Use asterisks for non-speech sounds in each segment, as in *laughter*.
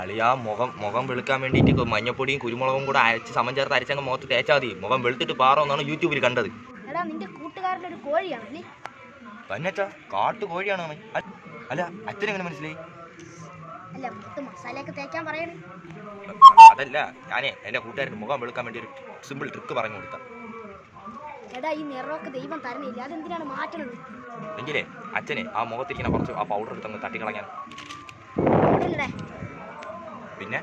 അളിയാ മുഖം മുഖം വെളുക്കാൻ വേണ്ടിയിട്ട് മഞ്ഞപ്പൊടിയും കുരുമുളകും കൂടെ അരച്ച് സമം ചേർത്ത് അരച്ചങ്ങ് മുഖത്ത് തേച്ചാൽ മതി. മുഖം വെളുത്തിട്ട് പാറോന്നാണ് യൂട്യൂബിൽ കണ്ടത്. എടാ നിന്റെ കൂട്ടുകാരന്റെ ഒരു കോഴിയാണല്ലേ തന്നെച്ചാ കാട്ടു കോഴിയാണ് അവൻ? അല്ല അച്ഛനെങ്ങനെ മനസ്സിലായി? അല്ല മുഖത്ത് മസാലയൊക്കെ തേക്കാൻ പറയണേ. അതല്ല ഞാനേ എന്റെ കൂട്ടുകാരന് മുഖം വെളുക്കാൻ വേണ്ടി ഒരു സിമ്പിൾ ട്രിക്ക് പറഞ്ഞു കൊടുത്ത. എടാ ഈ നിറമൊക്കെ ദൈവം തരണില്ല അതെന്തിനാണ് മാറ്റണത്? എങ്കിലേ അച്ഛനെ ആ മുഖത്തിരിക്കുന്ന കുറച്ച് ആ പൗഡർ എടുത്തങ്ങ് തട്ടിക്കളഞ്ഞാൽ അല്ലടേ പിന്നെ സ്റ്റോർ റൂമിൽ നേരം ഇങ്ങനെ എടുത്ത് പാൽപ്പൊടി നല്ല ടേസ്റ്റ്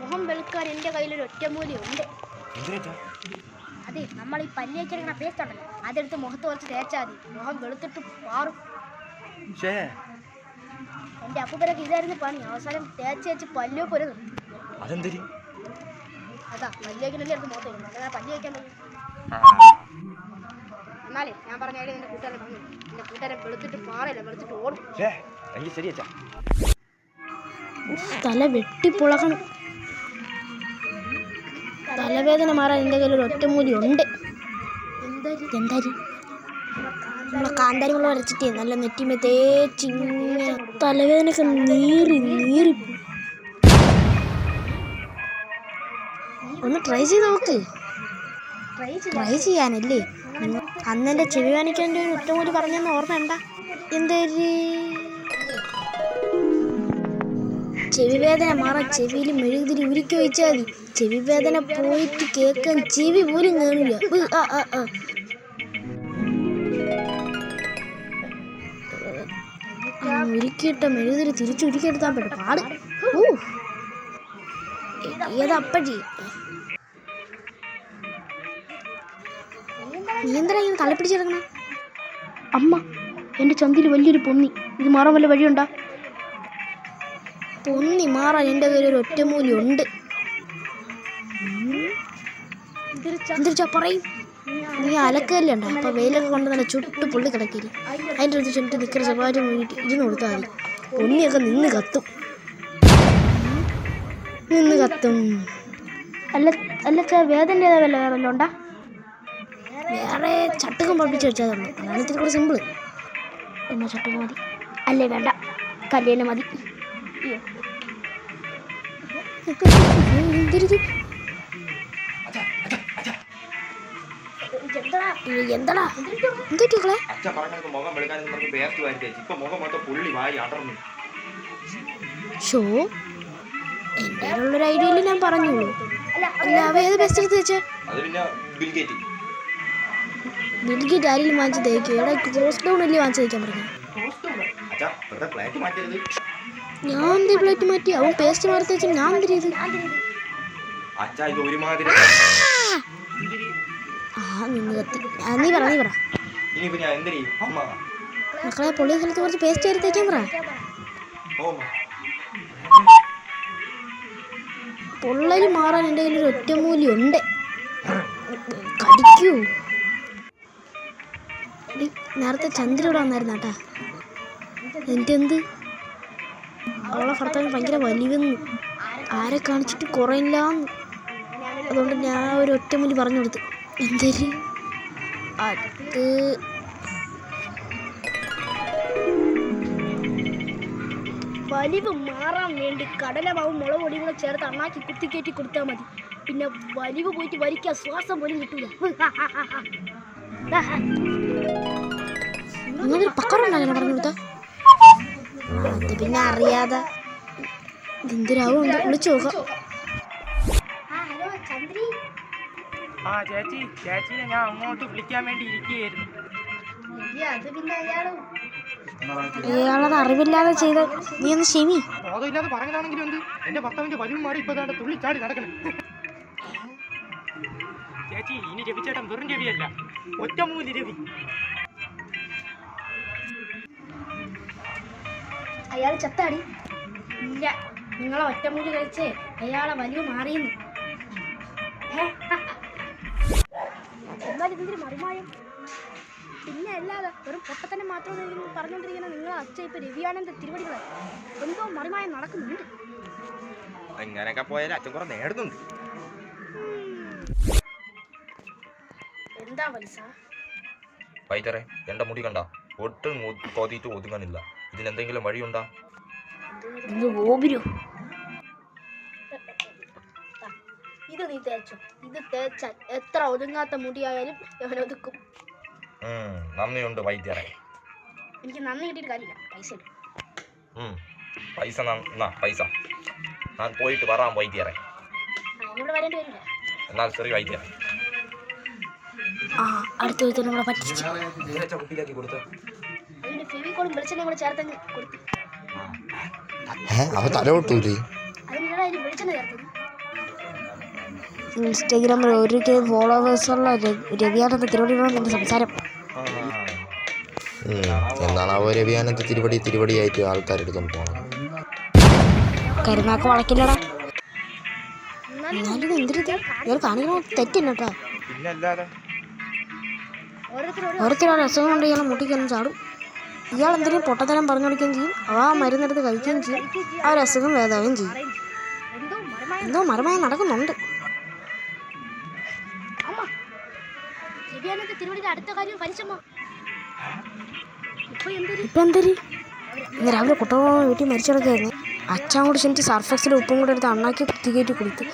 മുഖം വെളുക്കാൻ എന്റെ കയ്യിലൊരു ഒറ്റമൂലിയുണ്ട് അതെ നമ്മൾ ഈ പേസ്റ്റ് ഉണ്ടല്ലോ അതെടുത്ത് മുഖത്ത് കുറച്ച് തേച്ചാൽ മതി. മുഖം വെളുത്തിട്ട് മാറും. എന്റെ അപ്പൂപ്പരൊക്കെ ഇതായിരുന്നു പണി. അവസാനം തേച്ച് തേച്ച് പല്ലോ പോലെ അതെന്തിരി? അതാ പല്ലിയൊക്കെ മുഖത്ത് പല്ലി വയ്ക്കാൻ എന്നാലേ ഞാൻ പറഞ്ഞ ഐഡിയ എന്റെ കൂട്ടുകാരൻ പറഞ്ഞു എന്റെ കൂട്ടുകാരെ വെളുത്തിട്ട് പാറയില്ല വെളുത്തിട്ട് ഓടും. ഷേ എങ്കിൽ ശരി അച്ഛാ. തല വെട്ടിപ്പൊളക്കണം തലവേദന മാറാൻ എന്റെ കയ്യിൽ ഒരു ഒറ്റമൂലി ഉണ്ട്. എന്താരി നമ്മളെ കാന്താരി മുളക് അരച്ചിട്ട് നല്ല നെറ്റിമേ തേച്ചിങ്ങനെ തലവേദനയൊക്കെ നീറി നീറി. ഒന്ന് ട്രൈ ചെയ്ത് നോക്ക്. ട്രൈ ചെയ്യാനല്ലേ? അന്ന് എന്റെ ചെവി കാണിക്കേണ്ട ഒരു കൂടി പറഞ്ഞെന്ന് ഓർമ്മയുണ്ട എന്തൊരു ചെവി വേദന മാറാൻ ചെവിയിൽ മെഴുകുതിരി ഉരുക്കി വെച്ചാൽ മതി. ചെവി വേദന പോയിട്ട് കേൾക്കാൻ ചെവി പോലും കാണില്ല ഉരുക്കിയിട്ട മെഴുകുതിരി തിരിച്ചു ഉരുക്കിയെടുത്താൻ പറ്റും പാട്. ഓ ഏതപ്പഴി നീ എന്തിനാ ഇങ്ങനെ തലപ്പിടിച്ചെടുക്കണം അമ്മ എന്റെ ചന്തിയിൽ വലിയൊരു പൊന്നി. ഇത് മാറാൻ വല്ല വഴിയുണ്ടോ? പൊന്നി മാറാൻ എന്റെ കയ്യിൽ ഒരു ഒറ്റമൂലി ഉണ്ട് എന്തിരിച്ചാ പറയും നീ അലക്കല്ലേ അപ്പോൾ അപ്പൊ വെയിലൊക്കെ കൊണ്ട് നല്ല ചുട്ട് പുള്ളി കിടക്കില്ല അതിന്റെ അടുത്ത് ചുട്ട് നിൽക്കുന്ന സ്വഭാവം വീട്ടിൽ ഇരുന്ന് കൊടുത്താൽ മതി. പൊന്നിയൊക്കെ നിന്ന് കത്തും. നിന്ന് കത്തും. അല്ല അല്ല വേദന വല്ല വേറെ വല്ല ഉണ്ടാ? വേറെ ചട്ടുകം പഠിപ്പിച്ച് വെച്ചാൽ അതാണ് ഇത്തിരി കൂടെ സിമ്പിൾ എന്നാ ചട്ടുകം മതി. അല്ലേ വേണ്ട. കല്യാണം മതി. എന്തടാ? എന്തൊക്കെ അച്ഛ പറഞ്ഞത് മുഖം പേസ്റ്റ് വാരി തേച്ച്. ഇപ്പൊ മുഖം മൊത്തം പുള്ളി വാരി അടർന്നു. ഷോ? എന്റെ ഉള്ളൊരു ഐഡിയയിൽ ഞാൻ പറഞ്ഞോളൂ അല്ല അവ ഏത് ബെസ്റ്റ് എടുത്ത് വെച്ചേ? അത് പിന്നെ ബിൽഗേറ്റ് ബിൽഗിറ്റ് ആരെങ്കിലും വാങ്ങിച്ച് തേക്കും. ഇവിടെ ക്ലോസ് ഡൗൺ അല്ലേ വാങ്ങിച്ച് തേക്കാൻ പറഞ്ഞു? ഞാൻ എന്തേ പ്ലേറ്റ് മാറ്റി? അവൻ പേസ്റ്റ് മാറി തേച്ച് ഞാൻ അച്ഛാ ഇത് ഒരുമാതിരി. ആ! നിന്ന് കത്തി. നീ പറ നീ പറ. മക്കളെ പൊള്ളിയ സ്ഥലത്ത് കുറച്ച് പേസ്റ്റ് ആയി തേക്കാൻ പറ. പൊള്ളൽ മാറാൻ എന്റെ കയ്യിൽ ഒരു ഒറ്റമൂലി ഉണ്ട്. കടിക്കൂ. എടി, നേരത്തെ ചന്ദ്ര ഇവിടെ വന്നായിരുന്നു കേട്ടാ. എന്റെ എന്ത് അവളെ ഭർത്താവിന് ഭയങ്കര വലിവെന്ന്. ആരെ കാണിച്ചിട്ട് കുറയില്ലാന്ന്. അതുകൊണ്ട് ഞാൻ ഒരു ഒറ്റമൂലി പറഞ്ഞു കൊടുത്തു. എന്തേര് അത് വലിവ് മാറാൻ വേണ്ടി കടലമാവും മുളക് പൊടിയും കൂടെ ചേർത്ത് അണ്ണാക്കി കുത്തിക്കയറ്റി കൊടുത്താൽ മതി. പിന്നെ വലിവ് പോയിട്ട് വലിക്കാൻ ശ്വാസം പോലും കിട്ടൂല. *laughs* നിങ്ങളൊരു പക്കറുണ്ടാകാനാ പറഞ്ഞു കൊടുത്ത അത് പിന്നെ അറിയാതെ എന്തിനാവും ഒന്ന് വിളിച്ചു നോക്കാം ഹലോ ചന്ദ്രി. ആ ചേച്ചി ചേച്ചിനെ ഞാൻ അങ്ങോട്ട് വിളിക്കാൻ വേണ്ടി ഇരിക്കുകയായിരുന്നു. അയാളത് അറിവില്ലാതെ ചെയ്ത നീ ഒന്ന് ക്ഷമി. ബോധമില്ലാതെ പറഞ്ഞതാണെങ്കിലും എന്ത്? എന്റെ ഭർത്താവിന്റെ വലിവ് മാറി ഇപ്പൊ തുള്ളിച്ചാടി നടക്കണം. ചേച്ചി ഇനി രവിച്ചേട്ടൻ വെറും രവിയല്ല ഒറ്റമൂലി രവി അയാൾ ചത്താടി? ഇല്ല നിങ്ങളെ ഒറ്റമൂലി കഴിച്ച് അയാളെ വലിയ മാറിയെന്ന്. എന്നാലും എന്നാൽ ഇതിന്റെ മറിമായം. പിന്നെ അല്ലാതെ വെറും പൊട്ടത്തന്നെ മാത്രം പറഞ്ഞുകൊണ്ടിരിക്കുന്ന നിങ്ങളെ അച്ഛൻ ഇപ്പൊ രവിയാണെന്റെ തിരുവടികളെ. എന്തോ മറിമായം നടക്കുന്നുണ്ട്. അങ്ങനെയൊക്കെ പോയാൽ അച്ഛൻ കുറെ നേടുന്നുണ്ട്. എന്താ വത്സ? വൈദ്യറെ എന്റെ മുടി കണ്ട. ഒട്ടും കൊതിയിട്ട് ഒതുങ്ങാനില്ല. ഇതിനെന്തെങ്കിലും വഴിയുണ്ടാ? ഇത് നീ തേച്ചോ. ഇത് തേച്ചാൽ എത്ര ഒതുങ്ങാത്ത മുടിയായാലും അവൻ ഒതുക്കും. നന്ദിയുണ്ട് വൈദ്യറെ എനിക്ക് നന്ദി കിട്ടിയിട്ട് കാര്യമില്ല. പൈസ പൈസ പൈസ. ഞാൻ പോയിട്ട് വരാം വൈദ്യറെ അതിനിവിടെ വരേണ്ടി വരില്ല. എന്നാൽ ചെറിയ വൈദ്യരെ. ആ അടുത്ത ഒരുത്തനും നമ്മളെ പറ്റിച്ച്. അവ ചേർത്തത്. ഇൻസ്റ്റാഗ്രാമിൽ ഒരു കെ ഫോളോവേഴ്സുള്ള രവിയാനന്ദ തിരുവടിയാണ് എന്റെ സംസാരം. എന്താണ് അവ രവിയാനന്ദ തിരുവടി തിരുവടിയായിട്ട് ആൾക്കാരെടുത്തോണ്ട് പോകണം കരുനാക്ക് വളക്കില്ലടാ എന്തിനാ കാണിക്കണ തെറ്റില്ല കേട്ടോ. പിന്നല്ലാതെ ഓരോരുത്തരും അസുഖം കൊണ്ട് ഇയാളെ മുട്ടിക്കാനും ചാടും. ഇയാൾ എന്തെങ്കിലും പൊട്ടത്തരം പറഞ്ഞു കൊടുക്കുകയും ചെയ്യും. അവ ആ മരുന്നെടുത്ത് കഴിക്കുകയും ചെയ്യും. ആ ഒരു അസുഖം ഭേദമാവുകയും ചെയ്യും. എന്തോ മരമായി നടക്കുന്നുണ്ട്. ഇപ്പൊ എന്തൊരു ഇന്ന് രാവിലെ കുട്ടമ്മ വീട്ടിൽ മരിച്ചിടക്കായിരുന്നു അച്ഛൻ കൂടി ചെന്നിട്ട് സർഫക്സിൽ ഉപ്പും കൂടെ എടുത്ത് അണ്ണാക്കി കുത്തിക്കയറ്റി കൊടുത്ത്.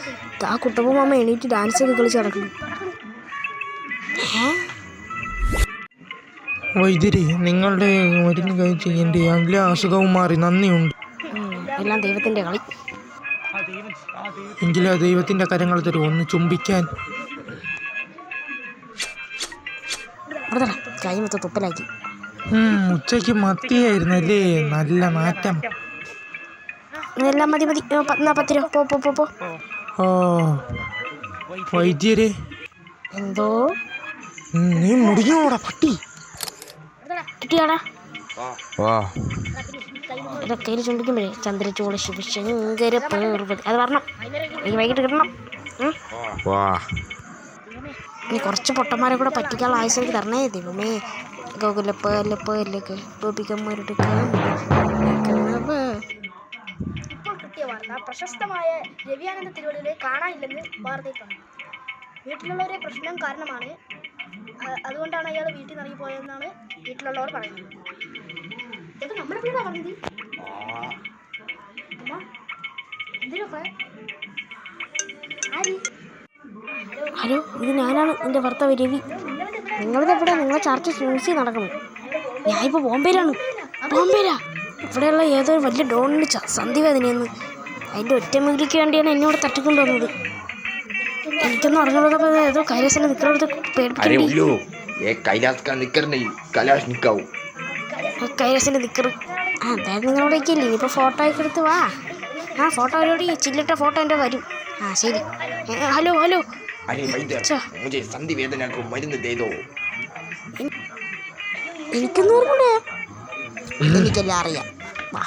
ആ കുട്ടപ്പ മാമ എണീറ്റ് ഡാൻസ് ഒക്കെ കളിച്ച് നടക്കുന്നു. ഏഹ് വൈദ്യരെ നിങ്ങളുടെ മരുന്ന് കഴിച്ച് എന്റെ എല്ലാ അസുഖവും മാറി. നന്ദിയുണ്ട്. എല്ലാം ദൈവത്തിന്റെ കളി. എങ്കിലും ദൈവത്തിന്റെ കരങ്ങൾ തരും. ഒന്ന് ചുംബിക്കാൻ. വെറുതെ കൈ മൊത്തം തുപ്പലാക്കി. ഉച്ചയ്ക്ക് ഉച്ചയ്ക്ക് മത്തിയായിരുന്നല്ലേ? നല്ല നാറ്റം മതി മതി. പത്ത് രൂപ. പോ പോ പോ ഓ വൈദ്യരെ. എന്തോ? നീ മുടിഞ്ഞോടാ പട്ടി. കിട്ടിയാടാ. കയ്യിൽ ചുണ്ടിക്കുമ്പോഴേ ചന്ദ്രചൂള ശിവശങ്കര പേർവതി. അത് പറഞ്ഞു എനിക്ക് വൈകിട്ട് കിട്ടണം. ഇനി കുറച്ച് പൊട്ടന്മാരെ കൂടെ പറ്റിക്കാനുള്ള ആയുസ് എനിക്ക് തരണേ ദൈവമേ. ഗോകുലപ്പ് അല്ലപ്പ് അല്ലക്ക് ഗോപികന്മാരുടെ ഇപ്പോൾ കിട്ടിയ വാർത്ത പ്രശസ്തമായ രവിയാനന്ദ തിരുവള്ളിയിലെ കാണാനില്ലെന്ന് വാർത്തയിൽ വീട്ടിലുള്ള വീട്ടിലുള്ളവരെ പ്രശ്നം കാരണമാണ് അതുകൊണ്ടാണ് അയാൾ വീട്ടിൽ നിന്ന് ഇറങ്ങി പോയതെന്നാണ് വീട്ടിലുള്ളവർ പറയുന്നത്. ഇത് നമ്മുടെ വീടാ പറഞ്ഞത്? ഹലോ ഇത് ഞാനാണ് എന്റെ ഭർത്താവ് രവി. നിങ്ങളിത് എവിടെ? നിങ്ങളെ ചർച്ച ന്യൂസിൽ നടക്കണം ഞാനിപ്പോൾ ബോംബെയിലാണ്. ബോംബെയിലാ. ഇവിടെയുള്ള ഏതോ വലിയ ഡോണിന് ച- സന്ധിവേദനയെന്ന്. അതിന്റെ ഒറ്റമുഖിക്ക് വേണ്ടിയാണ് എന്നെ ഇവിടെ തട്ടിക്കൊണ്ട് വന്നത് എനിക്കൊന്നും അറിഞ്ഞുള്ളപ്പോൾ ഏതോ കൈലാസിനെ നിൽക്കുന്നത് പേടിക്കണ്ടി ഏ കൈലാസ് കാ നിക്കറിനെ കലാഷ് നിക്കാവൂ കൈലാസിന്റെ നിൽക്കറ് ആ എന്തായാലും നിങ്ങളോടേക്ക് ഇല്ലേ ഇനിയിപ്പോൾ ഫോട്ടോ ഒക്കെ എടുത്ത് വാ. ആ ഫോട്ടോ അവരോട് ചില്ലിട്ട ഫോട്ടോ എന്റെ വരും. ആ ശരി. ഏ, ഹലോ ഹലോ. അരെ വൈദ്യർ അച്ഛാ. മുझे സന്ധി വേദന മരുന്ന് ദേ ദോ എനിക്കൊന്നും ഓർമ്മ എനിക്കെല്ലാം അറിയാം. വാ.